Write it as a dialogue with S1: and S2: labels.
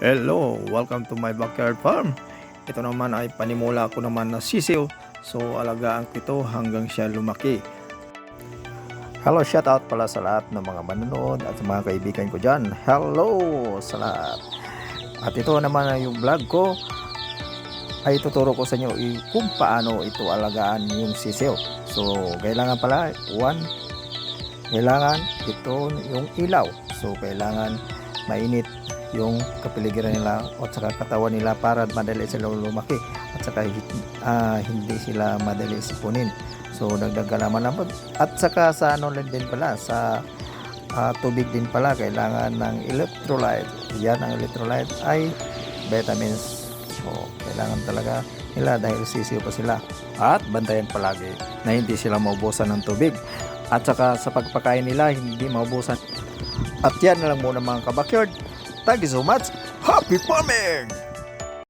S1: Hello, welcome to my backyard farm. Ito naman ay panimula ko naman na sisiw. So alagaan ko ito hanggang siya lumaki. Hello, shout out pala sa lahat ng mga manonood at sa mga kaibigan ko dyan. Hello sa lahat. At ito naman ay yung vlog ko ay tuturo ko sa inyo kung paano ito alagaan yung sisiw. So, kailangan pala, one, kailangan ito yung ilaw. So, kailangan mainit yung kapiligiran nila at saka katawan nila para madali sila lumaki at saka ah, hindi sila madali sipunin. So dagdag kalaman lang. At saka sa ano din pala sa ah, tubig din pala kailangan ng electrolyte. Yan ang electrolyte ay vitamins. So kailangan talaga nila dahil sisiyo pa sila. At bantayan palagi na hindi sila maubusan ng tubig. At saka sa pagpakain nila hindi maubusan. At yan na lang muna mga kabakyard. Thank you so much. Happy farming!